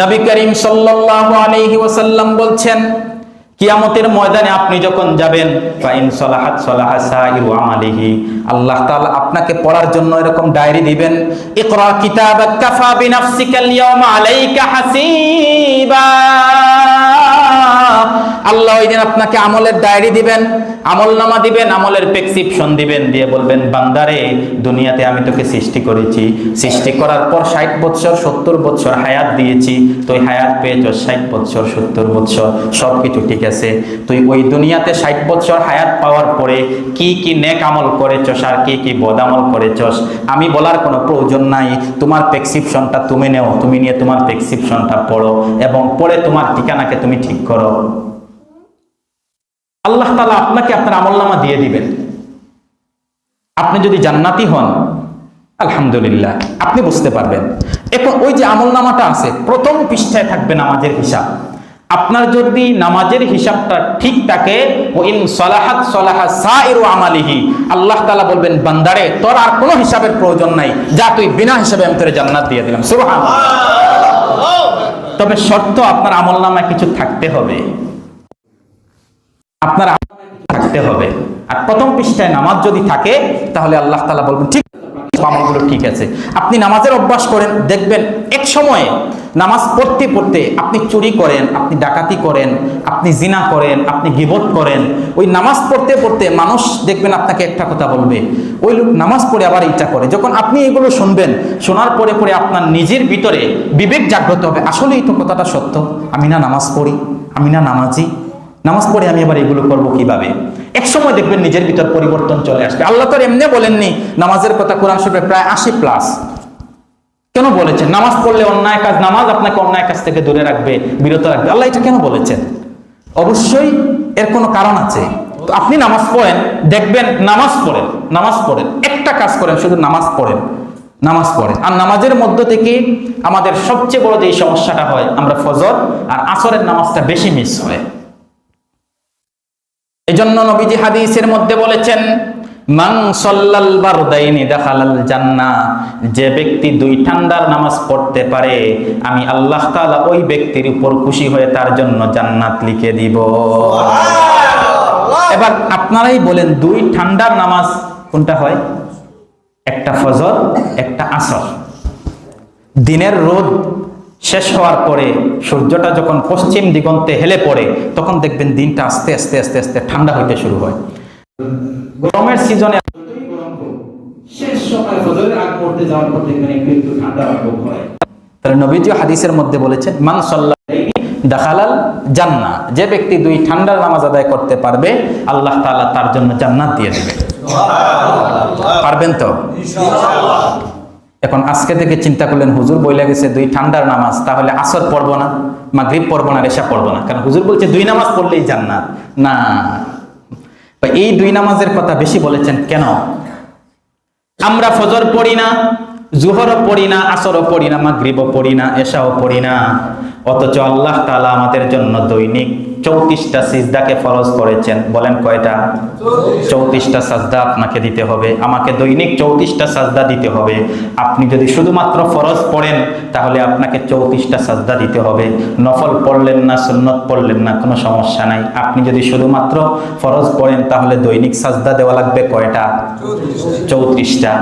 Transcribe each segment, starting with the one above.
নবী করিম সাল্লাল্লাহু আলাইহি ওয়াসাল্লাম বলছেন, কিয়ামতের ময়দানে আপনি যখন যাবেন, ফাইন সলাহাত সলাহা সাইরু আমালিহি, আল্লাহ তাআলা আপনাকে পড়ার জন্য এরকম ডায়েরি দিবেন, ইকরা কিতাবাক কাফা বিনাফসিকাল ইয়াওমা আলাইকা হাসিবা। আল্লাহ ওই দিন আপনাকে আমলের ডায়েরি দিবেন আমল নামা দিবেন, আমলের প্রেসক্রিপশন দিবেন, দিয়ে বলবেন, বান্দারে, দুনিয়াতে আমি তোকে সৃষ্টি করেছি। সৃষ্টি করার পর ষাট বছর সত্তর বছর হায়াত দিয়েছি। তুই হায়াত পেয়েছ, ষাট বছর সত্তর বছর সব কিছু ঠিক আছে। তুই ওই দুনিয়াতে ষাট বছর হায়াত পাওয়ার পরে কি কি নেক আমল করেছস আর কি কি বদামল করেছস, আমি বলার কোনো প্রয়োজন নাই। তোমার প্রেসক্রিপশনটা তুমি নেও, তুমি নিয়ে তোমার প্রেসক্রিপশনটা পড়ো এবং পড়ে তোমার ঠিকানাকে তুমি ঠিক করো। আল্লাহ তালা আপনাকে আপনার আমলনামা দিয়ে দিবেন। আপনি যদি জান্নাতি হন, আলহামদুলিল্লাহ, আপনি বুঝতে পারবেন। এখন ওই যে আমলনামাটা আছে, প্রথম পৃষ্ঠায় থাকবে নামাজের হিসাব। আপনার যদি নামাজের হিসাবটা ঠিক থাকে আল্লাহ তালা বলবেন, বান্দারে, তোর আর কোনো হিসাবের প্রয়োজন নাই, যা তুই বিনা হিসাবে আমি তোর জান্নাত দিয়ে দিলাম। তবে শর্ত আপনার আমলনামায় কিছু থাকতে হবে। আপনার থাকতে হবে। আর প্রথম পৃষ্ঠায় নামাজ যদি থাকে, তাহলে আল্লাহ তালা বলবেন, ঠিক আমলগুলো ঠিক আছে। আপনি নামাজের অভ্যাস করেন, দেখবেন এক সময়ে নামাজ পড়তে পড়তে আপনি চুরি করেন, আপনি ডাকাতি করেন, আপনি জিনা করেন, আপনি গিবত করেন। ওই নামাজ পড়তে পড়তে মানুষ দেখবেন আপনাকে একটা কথা বলবে, ওই লোক নামাজ পড়ে আবার ইচ্ছা করে। যখন আপনি এগুলো শুনবেন, শোনার পরে পরে আপনার নিজের ভিতরে বিবেক জাগ্রত হবে, আসলেই তো কথাটা সত্য, আমি না নামাজ পড়ি, আমি না নামাজি। নামাজ পড়ে আমি এবার এগুলো করব কীভাবে? এক সময় দেখবেন নিজের ভিতর পরিবর্তন চলে আসবে। আল্লাহ তো এমনি বলেননি, নামাজের কথা কোরআন শরীফে প্রায় আশি প্লাস কেন বলেছেন? নামাজ পড়লে অন্যায় কাজ, নামাজ আপনাকে অন্যায় কাজ থেকে দূরে রাখবে, বিরত রাখবে। আল্লাহ এটা কেন বলেছেন? অবশ্যই এর কোনো কারণ আছে। তো আপনি নামাজ পড়েন, দেখবেন নামাজ পড়েন নামাজ পড়েন। একটা কাজ করেন, শুধু নামাজ পড়েন নামাজ পড়েন। আর নামাজের মধ্য থেকে আমাদের সবচেয়ে বড় যে সমস্যাটা হয়, আমরা ফজর আর আসরের নামাজটা বেশি মিস হয়। এজন্য নবীজি হাদিসের মধ্যে বলেছেন মাং সল্লাল বারদাইনি দাখালাল জান্নাহ যে ব্যক্তি দুই ঠান্ডার নামাজ পড়তে পারে আমি আল্লাহ তাআলা ওই ব্যক্তির উপর খুশি হয়ে তার জন্য জান্নাত লিখে দিব। এবার আপনারাই বলেন দুই ঠান্ডার নামাজ কোনটা হয়? একটা ফজর একটা আসর। দিনের রোদ শেষ হওয়ার পরে সূর্যটা যখন পশ্চিম দিগন্তে হেলে পড়ে, তখন দেখবেন দিনটা আস্তে আস্তে আস্তে আস্তে ঠান্ডা হইতে শুরু হয়। গরমের সিজনে শেষ তাহলে নবীজি হাদিসের মধ্যে বলেছেন, মান সাল্লাল্লাহু দাখালাল জান্নাহ। যে ব্যক্তি দুই ঠান্ডার নামাজ আদায় করতে পারবে, আল্লাহ তাআলা তার জন্য জান্নাত দিয়ে দেবে পারবেন তো? এখন আজকে থেকে চিন্তা করলেন, হুজুর বইলে গেছে দুই ঠান্ডার নামাজ, তাহলে আসর পড়ব না, মাগরিব পড়ব না রেশা পড়ব না? কারণ হুজুর বলছে দুই নামাজ পড়লেই জান্নাত। না। এই দুই নামাজের কথা বেশি বলেছেন কেন? আমরা ফজর পড়ি না, জুহরও পড়ি না, আসরও পড়ি না মা মাগরিবও পড়ি না, এশাও পড়ি না। অথচ আল্লাহ তাআলা আমাদের জন্য দৈনিক চৌত্রিশটা সিজদাকে ফরজ করেছেন। বলেন কয়টা? চৌত্রিশটা সাজদা আপনাকে দিতে হবে। আমাকে দৈনিক চৌত্রিশটা সাজদা দিতে হবে। আপনি যদি শুধুমাত্র ফরজ পড়েন, তাহলে আপনাকে চৌত্রিশটা সাজদা দিতে হবে। নফল পড়লেন না, সুন্নত পড়লেন না, কোনো সমস্যা নাই। আপনি যদি শুধুমাত্র ফরজ পড়েন, তাহলে দৈনিক সাজদা দেওয়া লাগবে কয়টা? চৌত্রিশটা।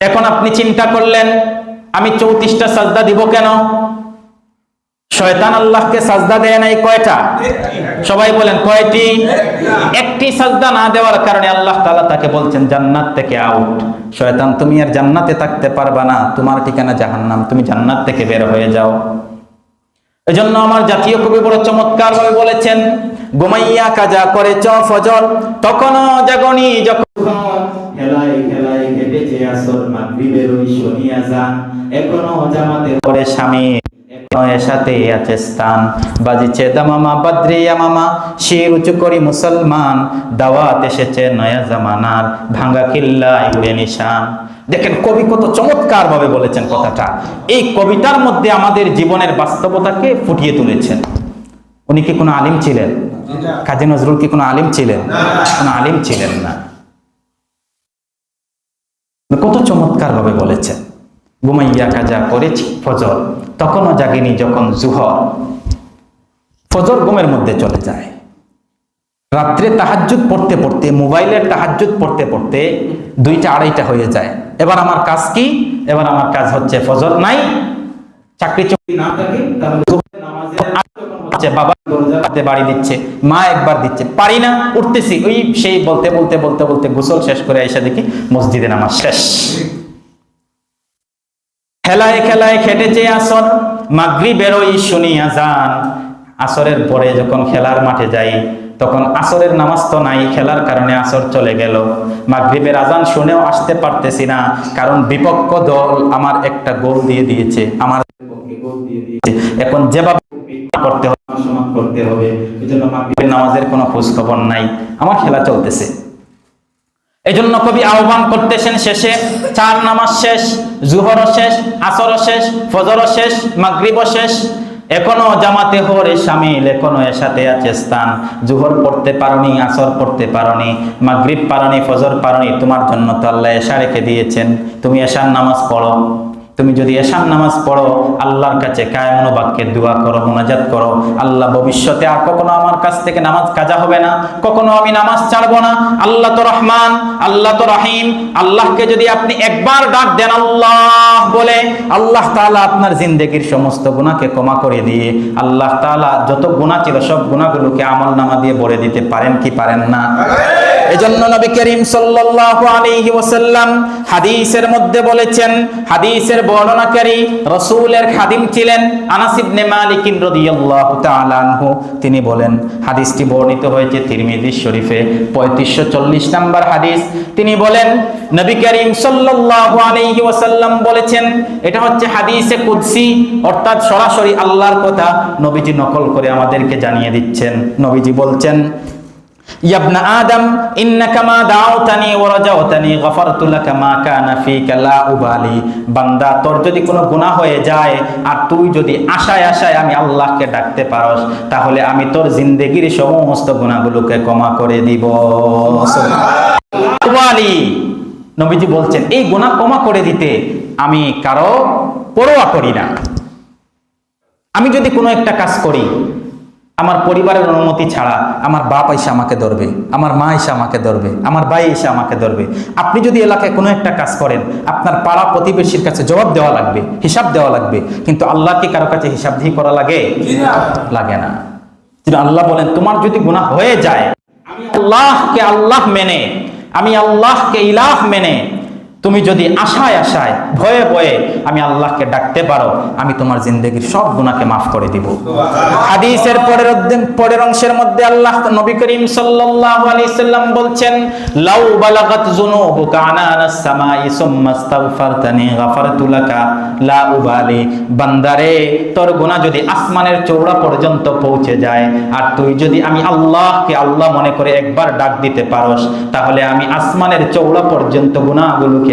এখন আপনি চিন্তা করলেন, আমি চৌত্রিশটা সাজদা দিব কেন? শয়তান আল্লাহকে সাজদা দেয় নাই কয়টা? সবাই বলেন, কয়টি? একটি সাজদা না দেওয়ার কারণে আল্লাহ তাআলা তাকে বলছেন, জান্নাত থেকে আউট শয়তান, তুমি আর জান্নাতে থাকতে পারবা না। তোমার ঠিকানা জাহান্নাম। তুমি জান্নাত থেকে বের হয়ে যাও। এজন্য আমার জাতীয় কবি বড় চমৎকার ভাবে বলেছেন, গোমাইয়া কাজা করে চ ফজর তখনও জাগনি যখন হেলাই হেলাই কেটেছে আসর মাগরিবের ওই শনিয়া যান। এখনও জামাতে করে স্বামী। সাথে আছে স্থান। বাজিছে দামামা বাদ্রিয়া মামা শির উঁচু করি মুসলমান। দাওয়াত এসেছে নয়া জামানার ভাঙ্গা কিল্লায় উড়ে নিশান। দেখেন কবি কত চমৎকার ভাবে বলেছেন কথাটা। এই কবিতার মধ্যে আমাদের জীবনের বাস্তবতাকে ফুটিয়ে তুলেছেন। উনি কি কোনো আলিম ছিলেন? কাজী নজরুল কি কোনো আলিম ছিলেন? কোনো আলিম ছিলেন না। কত চমৎকার ভাবে বলেছেন। ঘুমাইয়া কাজা করেছি ফজর তখনও জাগিনি যখন জুহর। ফজর গুমের মধ্যে চলে যায়। রাত্রে তাহাজ্জুদ পড়তে পড়তে, মোবাইলের তাহাজ্জুদ পড়তে পড়তে দুইটা আড়াইটা হয়ে যায়। এবার আমার কাজ কি? এবার আমার কাজ হচ্ছে ফজর নাই, চাকরি চাকরি না থাকে বাবা দরজাতে বাড়ি দিচ্ছে, মা একবার দিচ্ছে, পারি না, উঠতেছি, ওই সেই বলতে বলতে বলতে বলতে গোসল শেষ করে এসে দেখি মসজিদে নামাজ শেষ। খেলায় খেলায় খেটেছে আসর মাগরি বেরোই শুনিয়া যান আসরের পরে যখন খেলার মাঠে যাই, তখন আসরের নামাজ তো নাই, খেলার কারণে আসর চলে গেল। মাগরিবের আজান শুনেও আসতে পারতেছি না, কারণ বিপক্ষ দল আমার একটা গোল দিয়ে দিয়েছে, আমার এখন যেভাবে করতে হবে করতে হবে এই জন্য নামাজের কোনো খোঁজ খবর নাই। আমার খেলা চলতেছে। এজন্য কবি আহ্বান করতেছেন শেষে, চার নামাজ শেষ জুহর শেষ আসর শেষ ফজর শেষ মাগরিব শেষ। এখনও জামাতে হরে সামিল, এখনও এর সাথে আছে স্থান। জুহর পড়তে পারনি, আসর পড়তে পারনি, মাগরিব পারনি, ফজর পারনি, তোমার জন্য তো আল্লাহ এশা রেখে দিয়েছেন। তুমি এশার নামাজ পড়ো। তুমি যদি এশার নামাজ পড়ো, আল্লাহর কাছে কায়মনো বাক্যে দোয়া করো, মোনাজাত করো, আল্লাহ ভবিষ্যতে আর কখনো আমার কাছ থেকে নামাজ কাজা হবে না, কখনো আমি নামাজ ছাড়বো না। আল্লাহ তো রহমান, আল্লাহ তো রহিম। আল্লাহকে যদি আপনি একবার ডাক দেন, আল্লাহ বলে, আল্লাহ তাআলা আপনার জিন্দেগির সমস্ত গুনাহকে ক্ষমা করে দিয়ে, আল্লাহ তাআলা যত গুনাহ ছিল সব গুনাহগুলোকে আমল নামা দিয়ে ভরে দিতে পারেন কি পারেন না? এজন্য নবী করিম সাল্লাল্লাহু আলাইহি ওয়াসাল্লাম হাদিসের মধ্যে বলেছেন, হাদিসের বর্ণনাকারী রাসূলের খাদিম ছিলেন আনাস ইবনে মালিক রাদিয়াল্লাহু তাআলা আনহু। তিনি বলেন, হাদিসটি বর্ণিত হয়েছে তিরমিজি শরীফে 3540 নম্বর হাদিস। তিনি বলেন, নবী করিম সাল্লাল্লাহু আলাইহি ওয়াসাল্লাম বলেছেন, এটা হচ্ছে হাদিসে কুদসি, অর্থাৎ সরাসরি আল্লাহর কথা নবীজি নকল করে আমাদেরকে জানিয়ে দিচ্ছেন। নবীজি বলছেন ইয়াবনা আদম দাউতানি মা কানা লা উবালি। বান্দা, তোর যদি কোনো গুনাহ হয়ে যায় আর তুই যদি আশায় আশায় আমি আল্লাহকে ডাকতে পারস, তাহলে আমি তোর জিন্দেগির সমস্ত গুনাহগুলোকে ক্ষমা করে দিব। উবালি নবীজি বলছেন, এই গুনাহ ক্ষমা করে দিতে আমি কারও পরোয়া করি না। আমি যদি কোনো একটা কাজ করি আমার পরিবারের অনুমতি ছাড়া আমার বাপ এসে আমাকে ধরবে, আমার মা এসে আমাকে ধরবে, আমার ভাই এসে আমাকে ধরবে। আপনি যদি এলাকায় কোনো একটা কাজ করেন, আপনার পাড়া প্রতিবেশীর কাছে জবাব দেওয়া লাগবে, হিসাব দেওয়া লাগবে, কিন্তু আল্লাহকে কারও কাছে হিসাব দিয়ে করা লাগে? লাগে না। আল্লাহ বলেন, তোমার যদি গুনাহ হয়ে যায়, আমি আল্লাহকে আল্লাহ মেনে, আমি আল্লাহকে ইলাহ মেনে তুমি যদি আশায় আশায়, ভয়ে ভয়ে আমি আল্লাহকে ডাকতে পারো, আমি তোমার জিন্দগির সব গুনাহকে মাফ করে দিব। হাদিসের পরের পরের অংশের মধ্যে আল্লাহ নবী করিম সাল্লাল্লাহু আলাইহি সাল্লাম বলছেন, লাউ বালাগাত যুনুবুকা আনানাস সামাই সুম্মা আস্তাগফারতানি গাফারতু লাকা, লা উবালি। বান্দারে, তোর গুনাহ যদি আসমানের চৌড়া পর্যন্ত পৌঁছে যায়, আর তুই যদি আমি আল্লাহকে আল্লাহ মনে করে একবার ডাক দিতে পারস, তাহলে আমি আসমানের চৌড়া পর্যন্ত গুনাহগুলোকে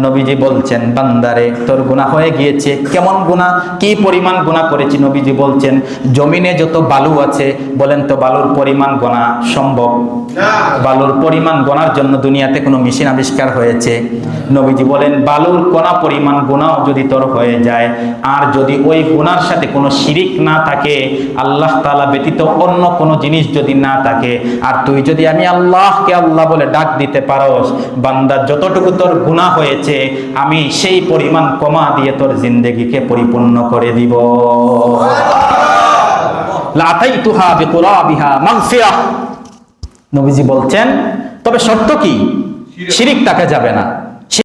নবীজি বলছেন বান্দারে তোর গুনাহ হয়ে গিয়েছে। কেমন গুনাহ? কি পরিমাণ গুনাহ করেছি? নবীজি বলছেন জমিনে যত বালু আছে বলেন তো বালুর পরিমাণ গোনা সম্ভব? বালুর পরিমাণ গোনার জন্য দুনিয়াতে কোনো মেশিন আবিষ্কার হয়েছে? নবীজি বলেন বালুর কোনা পরিমাণ গুণাও যদি তোর হয়ে যায় আর যদি ওই গুনার সাথে কোনো শিরিক না থাকে আল্লাহ তাআলা ব্যতীত অন্য কোনো জিনিস যদি না থাকে আর তুই যদি আমি আল্লাহকে আল্লাহ বলে ডাক দিতে পারোস। বান্দা, যতটুকু তোর গুণা হয়েছে, আমি সেই পরিমাণ কমা দিয়ে তোর জিন্দেগিকে পরিপূর্ণ করে দিব। লাতাইতুহা বিকুরাবিহা মাংসিয়া নবীজি বলছেন, তবে শর্ত কি? শিরিক তাকে যাবে না।